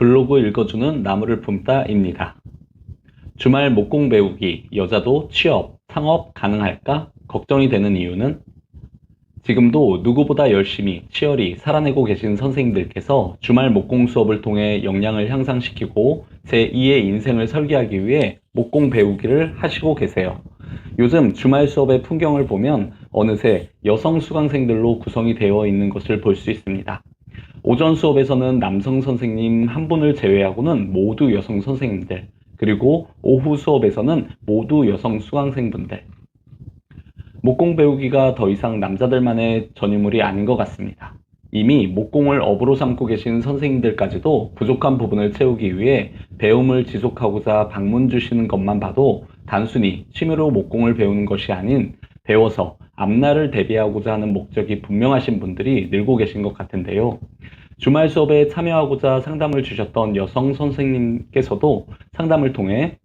블로그 읽어주는 나무를 품다입니다. 주말 목공 배우기, 여자도 취업, 창업 가능할까? 걱정이 되는 이유는 지금도 누구보다 열심히 치열히 살아내고 계신 선생님들께서 주말 목공 수업을 통해 역량을 향상시키고 제2의 인생을 설계하기 위해 목공 배우기를 하시고 계세요. 요즘 주말 수업의 풍경을 보면 어느새 여성 수강생들로 구성이 되어 있는 것을 볼 수 있습니다. 오전 수업에서는 남성 선생님 한 분을 제외하고는 모두 여성 선생님들, 그리고 오후 수업에서는 모두 여성 수강생분들. 목공 배우기가 더 이상 남자들만의 전유물이 아닌 것 같습니다. 이미 목공을 업으로 삼고 계신 선생님들까지도 부족한 부분을 채우기 위해 배움을 지속하고자 방문 주시는 것만 봐도 단순히 취미로 목공을 배우는 것이 아닌 배워서 앞날을 대비하고자 하는 목적이 분명하신 분들이 늘고 계신 것 같은데요. 주말 수업에 참여하고자 상담을 주셨던 여성 선생님께서도 상담을 통해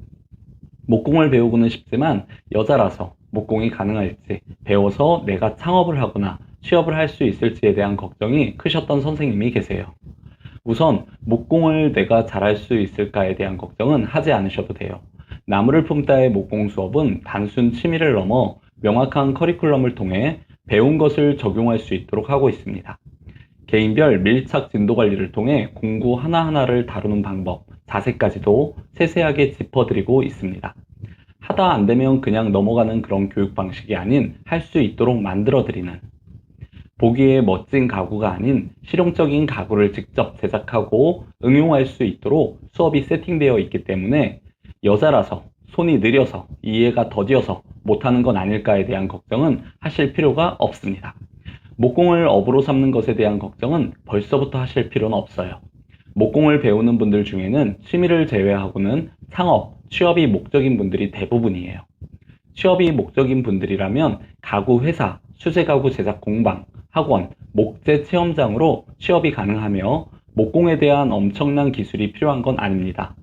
목공을 배우고는 싶지만 여자라서 목공이 가능할지 배워서 내가 창업을 하거나 취업을 할 수 있을지에 대한 걱정이 크셨던 선생님이 계세요. 우선 목공을 내가 잘할 수 있을까에 대한 걱정은 하지 않으셔도 돼요. 나무를 품다의 목공 수업은 단순 취미를 넘어 명확한 커리큘럼을 통해 배운 것을 적용할 수 있도록 하고 있습니다. 개인별 밀착 진도 관리를 통해 공구 하나하나를 다루는 방법, 자세까지도 세세하게 짚어드리고 있습니다. 하다 안 되면 그냥 넘어가는 그런 교육 방식이 아닌 할 수 있도록 만들어드리는 보기에 멋진 가구가 아닌 실용적인 가구를 직접 제작하고 응용할 수 있도록 수업이 세팅되어 있기 때문에 여자라서 손이 느려서 이해가 더디어서 못하는 건 아닐까에 대한 걱정은 하실 필요가 없습니다. 목공을 업으로 삼는 것에 대한 걱정은 벌써부터 하실 필요는 없어요. 목공을 배우는 분들 중에는 취미를 제외하고는 창업, 취업이 목적인 분들이 대부분이에요. 취업이 목적인 분들이라면 가구 회사, 수제 가구 제작 공방, 학원, 목재 체험장으로 취업이 가능하며 목공에 대한 엄청난 기술이 필요한 건 아닙니다.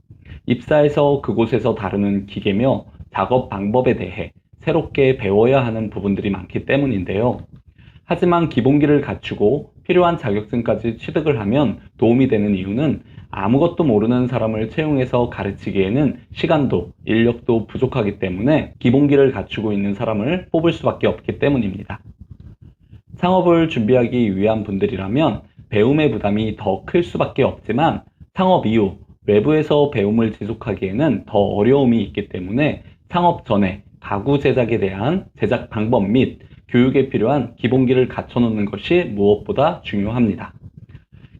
입사해서 그곳에서 다루는 기계며 작업 방법에 대해 새롭게 배워야 하는 부분들이 많기 때문인데요. 하지만 기본기를 갖추고 필요한 자격증까지 취득을 하면 도움이 되는 이유는 아무것도 모르는 사람을 채용해서 가르치기에는 시간도 인력도 부족하기 때문에 기본기를 갖추고 있는 사람을 뽑을 수밖에 없기 때문입니다. 창업을 준비하기 위한 분들이라면 배움의 부담이 더 클 수밖에 없지만 창업 이후 외부에서 배움을 지속하기에는 더 어려움이 있기 때문에 창업 전에 가구 제작에 대한 제작 방법 및 교육에 필요한 기본기를 갖춰놓는 것이 무엇보다 중요합니다.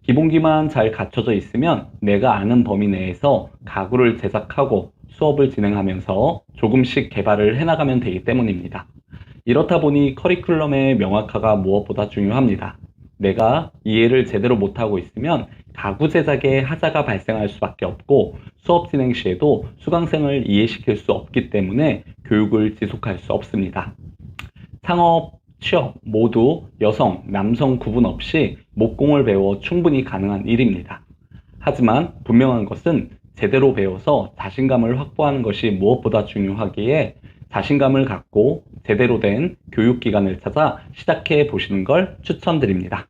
기본기만 잘 갖춰져 있으면 내가 아는 범위 내에서 가구를 제작하고 수업을 진행하면서 조금씩 개발을 해나가면 되기 때문입니다. 이렇다 보니 커리큘럼의 명확화가 무엇보다 중요합니다. 내가 이해를 제대로 못하고 있으면 가구 제작에 하자가 발생할 수밖에 없고 수업 진행 시에도 수강생을 이해시킬 수 없기 때문에 교육을 지속할 수 없습니다. 창업, 취업 모두 여성, 남성 구분 없이 목공을 배워 충분히 가능한 일입니다. 하지만 분명한 것은 제대로 배워서 자신감을 확보하는 것이 무엇보다 중요하기에 자신감을 갖고 제대로 된 교육기관을 찾아 시작해 보시는 걸 추천드립니다.